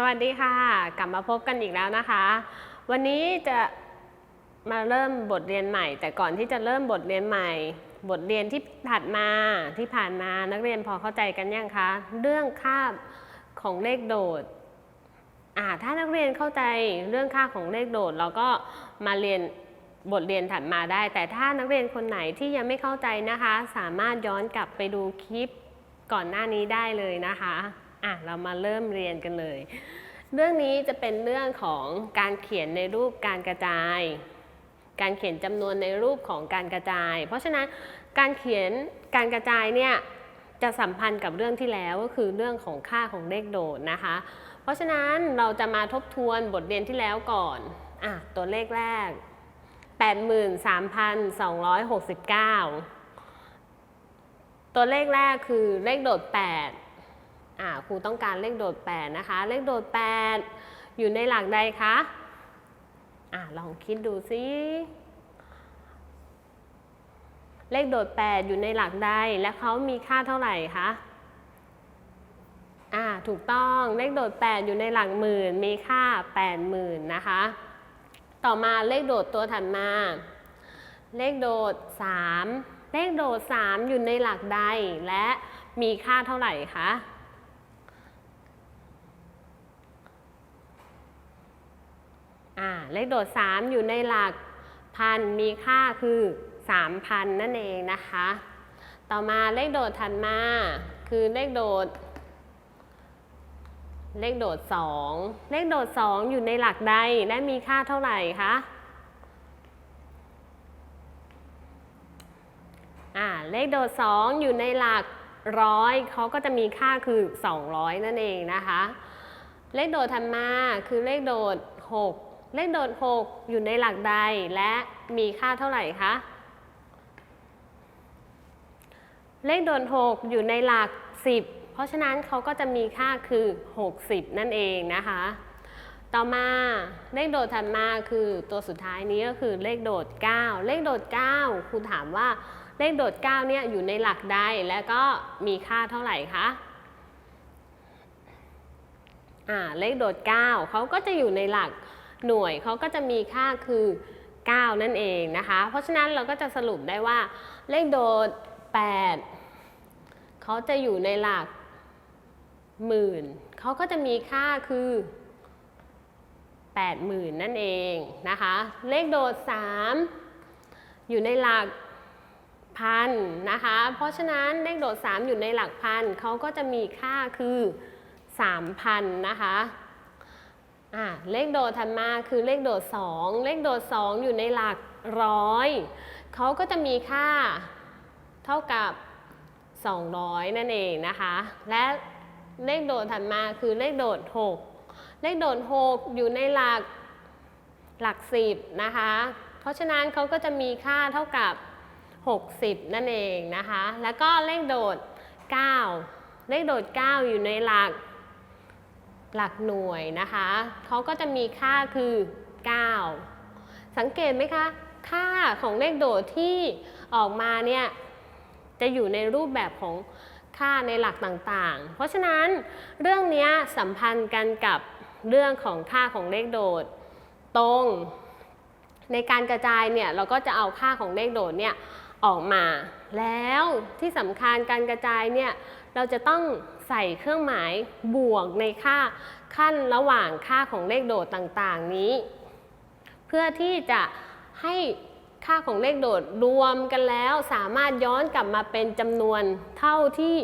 สวัสดีค่ะ กลับมาพบกันอีกแล้วนะคะ วันนี้จะมาเริ่มบทเรียนใหม่ แต่ก่อนที่จะเริ่มบทเรียนใหม่ บทเรียนที่ถัดมาที่ผ่านมานักเรียนพอเข้าใจกันยังคะ เรื่องค่าของเลขโดดอ่าถ้านักเรียนเข้าใจเรื่องค่าของเลขโดด เราก็มาเรียนบทเรียนถัดมาได้ แต่ถ้านักเรียนคนไหนที่ยังไม่เข้าใจนะคะ สามารถย้อนกลับไปดูคลิปก่อนหน้านี้ได้เลยนะคะ อะเรามาเริ่มเรียนกันเลย เรื่องนี้จะเป็นเรื่องของการเขียนในรูปการกระจาย การเขียนจำนวนในรูปของการกระจาย เพราะฉะนั้นการเขียนการกระจายเนี่ยจะสัมพันธ์กับเรื่องที่แล้วก็คือเรื่องของค่าของเลขโดดนะคะ เพราะฉะนั้นเราจะมาทบทวนบทเรียนที่แล้วก่อนอะตัวเลขแรก 83,269 ตัวเลขแรกคือเลขโดด 8 ครูต้องการเลขโดด 8 นะคะ เลขโดด 8 อยู่ในหลักใดคะอ่าลองคิดดูซิ เลขโดด 8 อยู่ในหลักใด และเขามีค่าเท่าไหร่คะอ่าถูกต้องเลขโดด 8 อยู่ในหลักหมื่น มีค่า 80,000นะคะ ต่อมาเลขโดดตัวถัดมา เลขโดด 3 เลขโดด 3 อยู่ในหลักใดและมีค่าเท่าไหร่คะ อ่า เลขโดด 3 อยู่ในหลักพันมีค่าคือ 3,000 นั่นเองนะคะ ต่อมาเลขโดดถัดมา คือเลขโดด เลขโดด 2 เลขโดด 2 อยู่ในหลักใดและมีค่าเท่าไหร่คะอ่าเลขโดด 2 อยู่ในหลักร้อยเขาก็จะมีค่าคือ 200 นั่นเองนะคะ เลขโดดถัดมาคือเลขโดด 6 เลขโดด 6 อยู่ในหลักใดและมีค่าเท่าไหร่คะ เลขโดด 6 อยู่ในหลัก 10 เพราะฉะนั้นเขาก็จะมีค่าคือ 60 นั่นเองนะคะ ต่อมาเลขโดดถัดมาคือตัวสุดท้ายนี้ก็คือเลขโดด 9 เลขโดด 9ครูถามว่าเลขโดด 9 เนี่ยอยู่ในหลักใดและก็มีค่าเท่าไหร่คะอ่าเลขโดด 9 เขาก็จะอยู่ในหลัก หน่วยเขาก็จะมีค่าคือ 9 นั่นเองนะคะ เพราะฉะนั้นเราก็จะสรุปได้ว่าเลขโดด 8 เขาจะอยู่ในหลักหมื่น เขาก็จะมีค่าคือ 80,000 นั่นเองนะคะ เลขโดด 3 อยู่ในหลักพันนะคะ เพราะฉะนั้นเลขโดด 3 อยู่ในหลักพันเขาก็จะมีค่าคือ 3,000 นะคะ อ่าเลขโดดถัดมาคือเลขโดด 2 เลขโดด 2 อยู่ในหลักร้อยเขาก็จะมีค่าเท่ากับ 200 นั่นเองนะคะ และเลขโดดถัดมาคือเลขโดด 6 เลขโดด 6 อยู่ในหลักหลัก 10 นะคะ เพราะฉะนั้นเขาก็จะมีค่าเท่ากับ 60 นั่นเองนะคะ แล้วก็เลขโดด 9 เลขโดด 9 อยู่ในหลัก หลักหน่วยนะคะเขาก็จะมีค่าคือ 9 สังเกตไหมคะ ค่าของเลขโดดที่ออกมาเนี่ยจะอยู่ในรูปแบบของค่าในหลักต่างๆ เพราะฉะนั้นเรื่องนี้สัมพันธ์กันกับเรื่องของค่าของเลขโดดตรง ในการกระจายเนี่ยเราก็จะเอาค่าของเลขโดดเนี่ยออกมา แล้วที่สำคัญการกระจายเนี่ยเราจะต้อง ใส่เครื่องหมายบวกในค่าขั้นระหว่างค่าของเลขโดดต่างๆนี้ เพื่อที่จะให้ค่าของเลขโดดรวมกันแล้วสามารถย้อนกลับมาเป็นจำนวนเท่าที่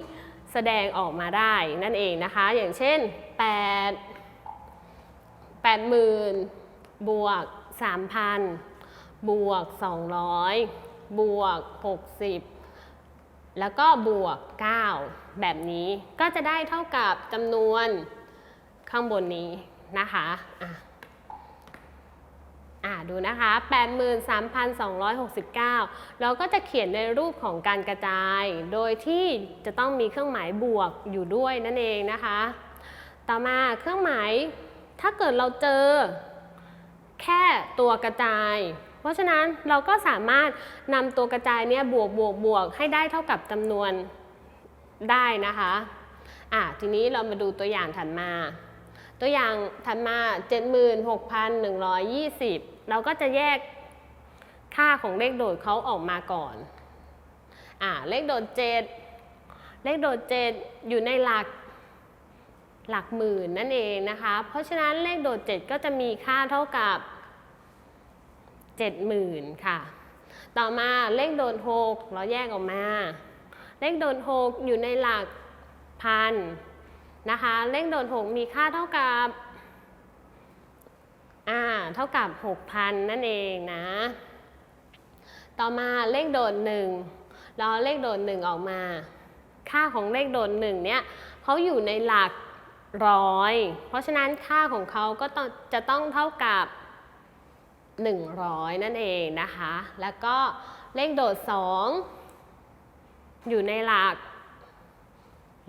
แสดงออกมาได้นั่นเองนะคะ อย่างเช่น 8 80,000 บวก 3,000 บวก 200 บวก 60 แล้วก็บวก 9 แบบนี้ก็จะได้เท่ากับจำนวนข้างบนนี้นะคะอะอ่าดูนะคะ 83,269 เราก็จะเขียนในรูปของการกระจาย โดยที่จะต้องมีเครื่องหมายบวกอยู่ด้วยนั่นเองนะคะ ต่อมาเครื่องหมายถ้าเกิดเราเจอแค่ตัวกระจาย เพราะฉะนั้นเราก็สามารถนำตัวกระจายเนี่ยบวกบวกบวกให้ได้เท่ากับจำนวนได้นะคะอะทีนี้เรามาดูตัวอย่างถัดมา ตัวตัวอย่างถัดมา 76,120 เราก็จะแยกค่าของเลขโดดเขาออกมาก่อนอ่าเลขโดด 7 เลขโดด 7 อยู่ในหลักหลักหมื่นนั่นเองนะคะ เพราะฉะนั้นเลขโดด 7 ก็จะมีค่าเท่ากับ 70,000 ค่ะ ต่อมาเลขโดด6เราแยกออกมา เลขโดด6อยู่ในหลักพันนะคะ เลขโดด6มีค่าเท่ากับอ่าเท่ากับ 6,000 นั่นเองนะ ต่อมาเลขโดด1เราเอาเลขโดด1ออกมา ค่าของเลขโดด1เนี่ยเขาอยู่ในหลักร้อย เพราะฉะนั้นค่าของเขาก็ต้องจะต้องเท่ากับ 100 นั่นเองนะคะ แล้วก็เลขโดด 2 อยู่ในหลัก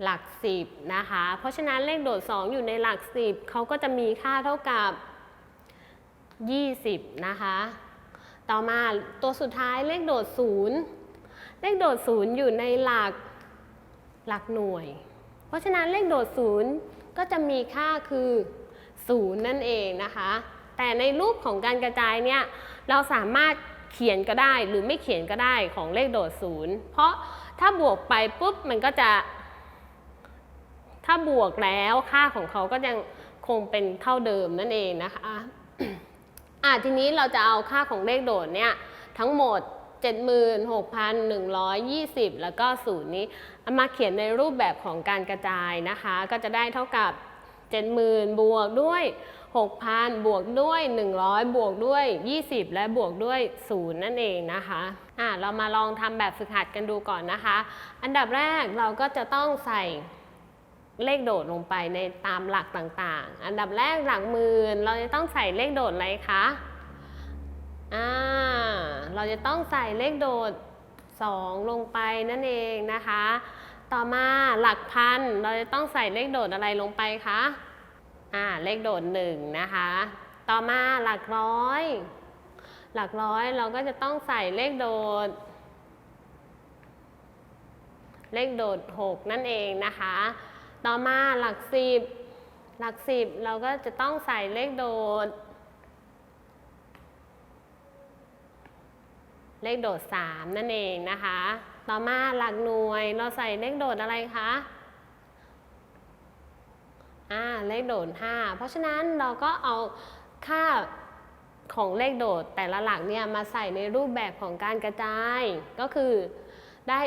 หลัก 10 นะคะ เพราะฉะนั้นเลขโดด 2 อยู่ในหลัก 10 เขาก็จะมีค่าเท่ากับ 20 นะคะ ต่อมาตัวสุดท้ายเลขโดด 0 เลขโดด 0 อยู่ในหลักหลักหน่วย เพราะฉะนั้นเลขโดด 0 ก็จะมีค่าคือ 0 นั่นเองนะคะ แต่ในรูปของการกระจายเนี่ยเราสามารถเขียนก็ได้หรือไม่เขียนก็ได้ของเลขโดด0เพราะถ้าบวกไปปุ๊บมันก็จะ ถ้าบวกแล้วค่าของเขาก็ยังคงเป็นเท่าเดิมนั่นเองนะคะอะทีนี้เราจะเอาค่าของเลขโดดเนี่ยทั้งหมด 76,120 แล้วก็0นี้เอามาเขียนในรูปแบบของการกระจายนะคะ ก็จะได้เท่ากับ 70,000 บวกด้วย 6,000 บวกด้วย 100 บวกด้วย 20 และบวกด้วย 0 นั่นเองนะคะอะเรามาลองทำแบบฝึกหัดกันดูก่อนนะคะ อันดับแรกเราก็จะต้องใส่เลขโดดลงไปในตามหลักต่างๆ อันดับแรกหลักหมื่นเราจะต้องใส่เลขโดดอะไรคะอ่าเราจะต้องใส่เลขโดด 2 ลงไปนั่นเองนะคะ ต่อมาหลักพันเราจะต้องใส่เลขโดดอะไรลงไปคะ อ่าเลขโดด1นะคะ ต่อมาหลักร้อย หลักร้อยเราก็จะต้องใส่เลขโดด เลขโดด 6 นั่นเองนะคะ ต่อมาหลักสิบหลักสิบเราก็จะต้องใส่เลขโดด เลขโดด 3 นั่นเองนะคะ ต่อมาหลักหน่วยเราใส่เลขโดดอะไรคะ เลขโดด 5 เพราะฉะนั้นเราก็เอาค่าของเลขโดดแต่ละหลักเนี่ยมาใส่ในรูปแบบของการกระจาย ก็คือได้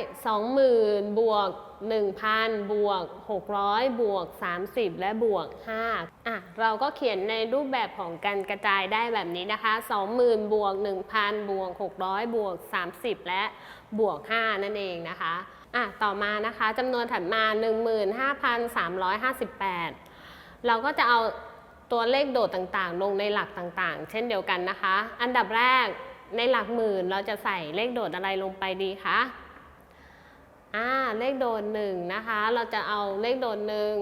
20,000 บวก 1,000 บวก 600 บวก 30 และบวก 5 อะ เราก็เขียนในรูปแบบของการกระจายได้แบบนี้นะคะ 20,000 บวก 1,000 บวก 600 บวก 30 และบวก 5 นั่นเองนะคะ อะ ต่อมานะคะจำนวนถัดมา 15,358 เราก็จะเอาตัวเลขโดดต่างๆ ลงในหลักต่างๆ เช่นเดียวกันนะคะ อันดับแรกในหลักหมื่นเราจะใส่เลขโดดอะไรลงไปดีคะอ่าเลขโดดหนึ่งนะคะ เราจะเอาเลขโดดหนึ่ง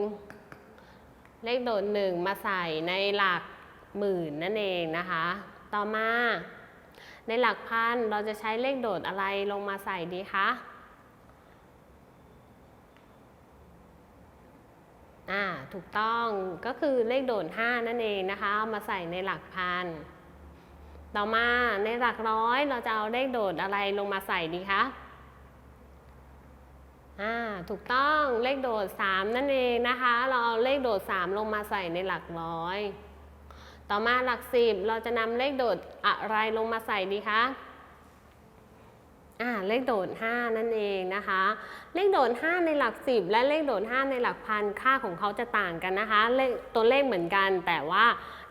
เลขโดดหนึ่งมาใส่ในหลักหมื่นนั่นเองนะคะ ต่อมา ในหลักพันเราจะใช้เลขโดดอะไรลงมาใส่ดีคะ อ่าถูกต้องก็คือเลขโดด 5 นั่นเองนะคะเอามาใส่ในหลักพัน ต่อมาในหลักร้อยเราจะเอาเลขโดดอะไรลงมาใส่ดีคะอ่าถูกต้องเลขโดด 3 นั่นเองนะคะ เราเอาเลขโดด 3 ลงมาใส่ในหลักร้อย ต่อมาหลัก 10 เราจะนำเลขโดดอะไรลงมาใส่ดีคะ อ่าเลขโดด 5 นั่นเองนะคะ เลขโดด 5 ในหลัก 10 และเลขโดด 5 ในหลักพันค่าของเขาจะต่างกันนะคะเลขตัวเลขเหมือนกันแต่ว่า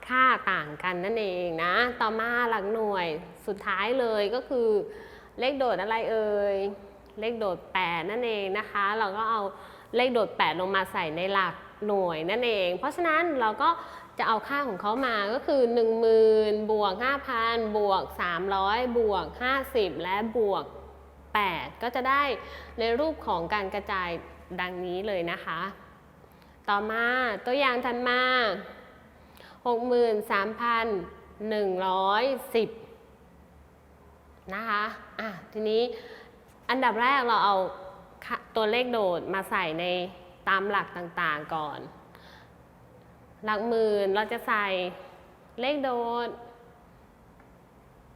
ค่าต่างกันนั่นเองนะ ต่อมาหลักหน่วยสุดท้ายเลยก็คือ เลขโดดอะไรเอ่ยเลขโดด 8 นั่นเองนะคะ เราก็เอาเลขโดด 8 ลงมาใส่ในหลักหน่วยนั่นเอง เพราะฉะนั้นเราก็จะเอาค่าของเขามาก็คือ 10,000บวก5,000บวก300บวก50 และบวก 8 ก็จะได้ในรูปของการกระจายดังนี้เลยนะคะ ต่อมาตัวอย่างถัดมา 63,110 นะคะอะทีนี้อันดับแรกเราเอาค่าตัวเลขโดดมาใส่ในตามหลักต่างๆก่อน หลักหมื่นเราจะใส่เลขโดด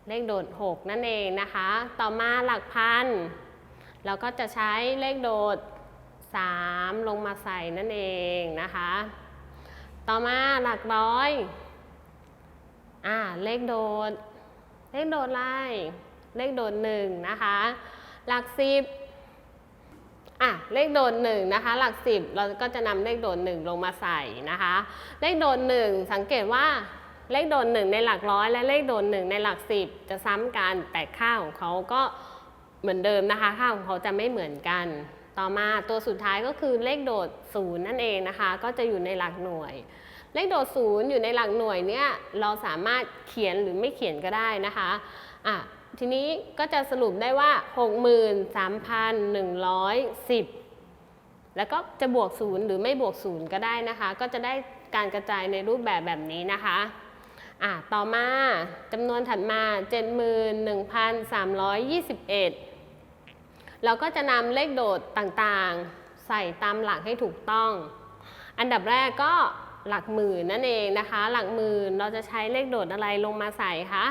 เลขโดด 6 นั่นเองนะคะ ต่อมาหลักพัน เราก็จะใช้เลขโดด 3 ลงมาใส่นั่นเองนะคะ ต่อมาหลักร้อยอ่าเลขโดด เลขโดดอะไรเลขโดด 1 นะคะ หลัก 10อะเลขโดด1นะคะหลัก 10 เราก็จะนำเลขโดด1ลงมาใส่นะคะ เลขโดด1สังเกตว่า เลขโดด1ในหลักร้อยและเลขโดด1ในหลัก10จะซ้ำกันแต่ค่าของเขาก็เหมือนเดิมนะคะ ค่าของเขาจะไม่เหมือนกัน ต่อมาตัวสุดท้ายก็คือเลขโดด0นั่นเองนะคะ ก็จะอยู่ในหลักหน่วย เลขโดด0อยู่ในหลักหน่วยเนี่ยเราสามารถเขียนหรือไม่เขียนก็ได้นะคะอะทีนี้ก็จะสรุปได้ว่า 63,110 แล้วก็จะบวก 0 หรือไม่บวก 0 ก็ได้นะคะ ก็จะได้การกระจายในรูปแบบแบบนี้นะคะ อะต่อมาจำนวนถัดมา 71,321 เราก็จะนำเลขโดดต่างๆ ใส่ตามหลักให้ถูกต้อง อันดับแรกก็หลักหมื่นนั่นเองนะคะ หลักหมื่นเราจะใช้เลขโดดอะไรลงมาใส่คะ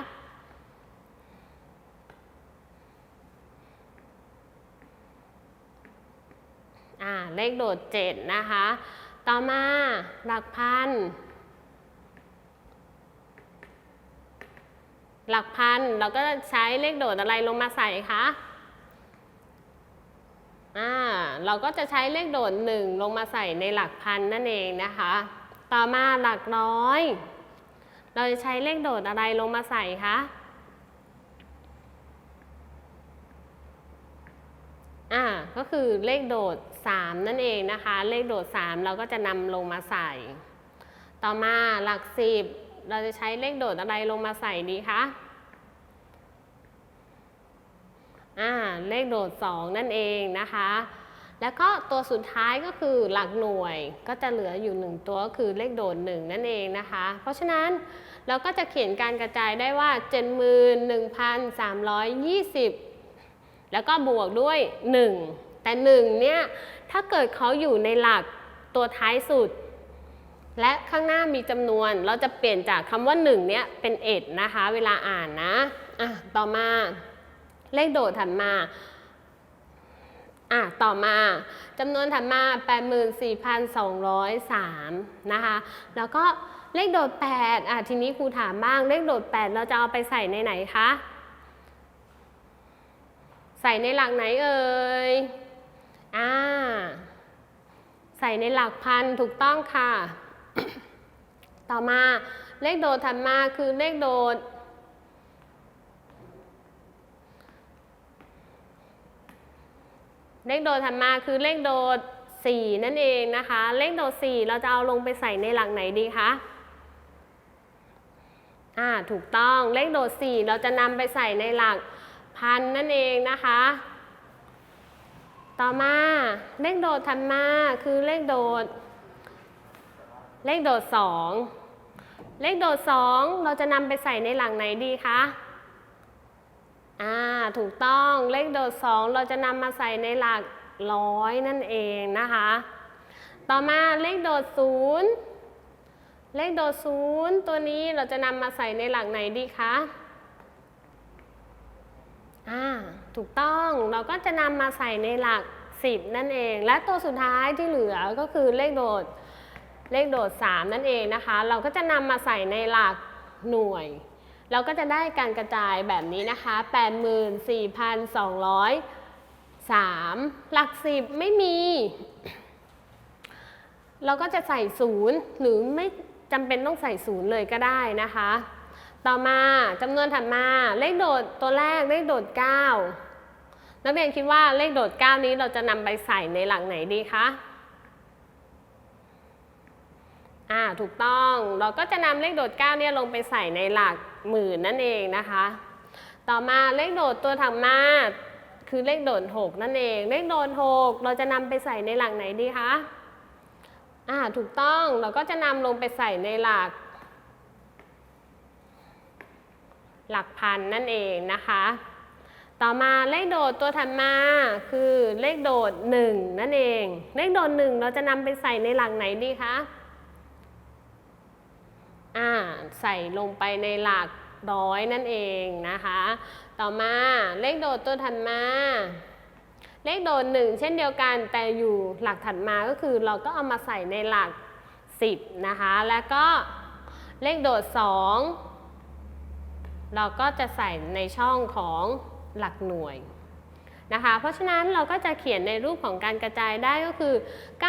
เลขโดด 7 นะคะ ต่อมาหลักพัน หลักพันเราก็ใช้เลขโดดอะไรลงมาใส่คะอ่าเราก็จะใช้เลขโดด 1 ลงมาใส่ในหลักพันนั่นเองนะคะ ต่อมาหลักร้อย เราจะใช้เลขโดดอะไรลงมาใส่คะอ่าก็คือเลขโดด 3 นั่นเองนะคะ เลขโดด 3 เราก็จะนำลงมาใส่ ต่อมาหลัก 10 เราจะใช้เลขโดดอะไรลงมาใส่ดีคะอ่าเลขโดด 2 นั่นเองนะคะ แล้วก็ตัวสุดท้ายก็คือหลักหน่วยก็จะเหลืออยู่ 1 ตัวก็คือเลขโดด 1 นั่นเองนะคะ เพราะฉะนั้นเราก็จะเขียนการกระจายได้ว่า 71,320 แล้วก็บวกด้วย 1 แต่ 1 เนี่ย ถ้าเกิดเขาอยู่ในหลักตัวท้ายสุด และข้างหน้ามีจำนวน เราจะเปลี่ยนจากคำว่า1เนี่ยเป็น1นะคะ เวลาอ่านนะ อะ ต่อมา เลขโดดถัดมา อะ ต่อมาจำนวนถัดมา 84,203 นะคะ แล้วก็เลขโดด 8 อะ ทีนี้ครูถามบ้าง เลขโดด 8 เราจะเอาไปใส่ในไหนคะ ใส่ในหลักไหนเอ่ย อ่า ใส่ในหลักพันถูกต้องค่ะ ต่อมาเลขโดดถัดมาคือเลขโดดเลขโดดถัดมาคือเลขโดด 4 นั่นเองนะคะ เลขโดด 4 เราจะเอาลงไปใส่ในหลักไหนดีคะอ่าถูกต้องเลขโดด 4 เราจะนำไปใส่ในหลักพันนั่นเองนะคะ ต่อมาเลขโดดถัดมาคือเลขโดด เลขโดด 2 เลขโดด 2 เราจะนำไปใส่ในหลักไหนดีคะ อ่า ถูกต้อง เลขโดด 2 เราจะนำมาใส่ในหลักร้อยนั่นเองนะคะ ต่อมาเลขโดด 0 เลขโดด 0 ตัวนี้เราจะนำมาใส่ในหลักไหนดีคะ อ่า ถูกต้อง เราก็จะนำมาใส่ในหลัก 10 นั่นเอง และตัวสุดท้ายที่เหลือก็คือเลขโดด เลขโดด 3 นั่นเองนะคะ เราก็จะนำมาใส่ในหลักหน่วย เราก็จะได้การกระจายแบบนี้นะคะ 84,203 หลัก 10 ไม่มี เราก็จะใส่ศูนย์หรือไม่จำเป็นต้องใส่ศูนย์เลยก็ได้นะคะ ต่อมาจำนวนถัดมาเลขโดดตัวแรกเลขโดด 9 นักเรียนคิดว่าเลขโดด 9 นี้เราจะนำไปใส่ในหลักไหนดีคะ อ่าถูกต้องเราก็จะนำเลขโดด9เนี่ยลงไปใส่ในหลักหมื่นนั่นเองนะคะ ต่อมาเลขโดดตัวถัดมาคือเลขโดด6นั่นเอง เลขโดด6เราจะนำไปใส่ในหลักไหนดีคะอ่าถูกต้องเราก็จะนำลงไปใส่ในหลัก หลักพันนั่นเองนะคะ ต่อมาเลขโดดตัวถัดมาคือเลขโดด 1 นั่นเอง เลขโดด 1 เราจะนำไปใส่ในหลักไหนดีคะ ใส่ลงไปในหลักร้อยนั่นเองนะคะ ต่อมาเลขโดดตัวถัดมา เลขโดดหนึ่งเช่นเดียวกันแต่อยู่หลักถัดมาก็คือเราก็เอามาใส่ในหลัก 10 นะคะ แล้วก็เลขโดด 2 เราก็จะใส่ในช่องของหลักหน่วย นะคะ เพราะฉะนั้นเราก็จะเขียนในรูปของการกระจายได้ก็คือ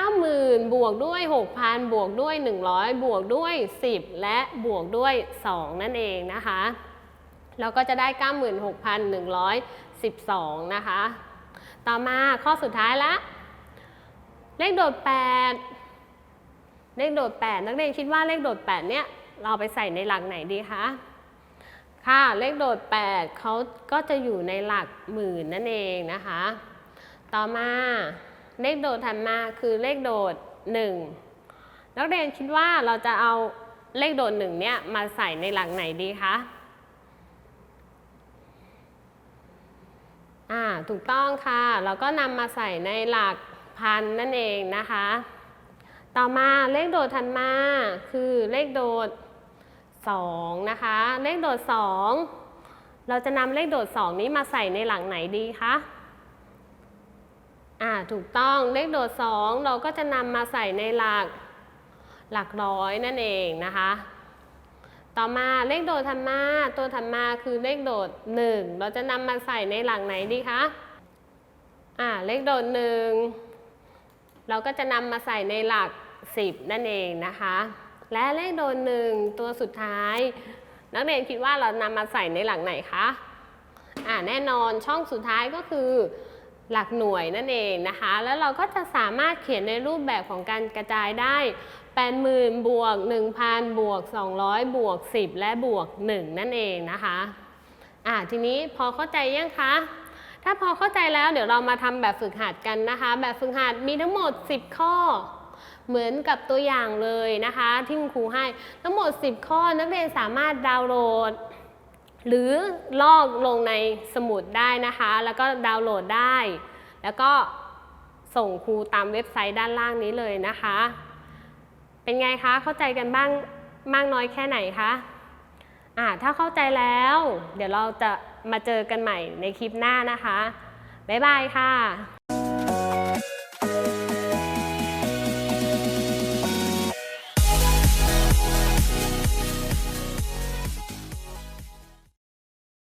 90,000 บวกด้วย 6,000 บวกด้วย 100 บวกด้วย 10 และบวกด้วย 2 นั่นเองนะคะ เราก็จะได้ 96,112 นะคะ ต่อมาข้อสุดท้ายละ เลขโดด 8 เลขโดด 8 นักเรียนคิดว่าเลขโดด 8 เนี่ยเราไปใส่ในหลักไหนดีคะ ค่ะเลขโดด 8เขาก็จะอยู่ในหลักหมื่นนั่นเองนะคะ ต่อมาเลขโดดถัดมาคือเลขโดด 1 นักเรียนคิดว่าเราจะเอาเลขโดด1เนี่ยมาใส่ในหลักไหนดีคะอ่าถูกต้องค่ะ เราก็นำมาใส่ในหลักพันนั่นเองนะคะ ต่อมาเลขโดดถัดมาคือเลขโดด 2 นะคะ เลขโดด 2 เราจะนำเลขโดด 2 นี้มาใส่ในหลักไหนดีคะอ่าถูกต้องเลขโดด 2 เราก็จะนำมาใส่ในหลักหลักร้อยนั่นเองนะคะ ต่อมาเลขโดดถัดมาตัวถัดมาคือเลขโดด 1 เราจะนำมาใส่ในหลักไหนดีคะอ่าเลขโดด 1 เราก็จะนำมาใส่ในหลัก 10 นั่นเองนะคะ และเลขโดด1ตัวสุดท้าย นักเรียนคิดว่าเรานำมาใส่ในหลักไหนคะอ่าแน่นอนช่องสุดท้ายก็คือหลักหน่วยนั่นเองนะคะ แล้วเราก็จะสามารถเขียนในรูปแบบของการกระจายได้ 80,000 บวก 1,000 บวก 200 บวก 10 และบวก 1 นั่นเองนะคะอ่าทีนี้พอเข้าใจยังคะ ถ้าพอเข้าใจแล้วเดี๋ยวเรามาทำแบบฝึกหัดกันนะคะ แบบฝึกหัดมีทั้งหมด 10 ข้อ เหมือนกับตัวอย่างเลยนะคะ ที่คุณครูให้ ทั้งหมด 10 ข้อนักเรียนสามารถดาวน์โหลด หรือลอกลงในสมุดได้นะคะ แล้วก็ดาวน์โหลดได้ แล้วก็ส่งครูตามเว็บไซต์ด้านล่างนี้เลยนะคะ เป็นไงคะ เข้าใจกันบ้างมากน้อยแค่ไหนคะอ่าถ้าเข้าใจแล้ว เดี๋ยวเราจะมาเจอกันใหม่ในคลิปหน้านะคะ บ๊ายบายค่ะ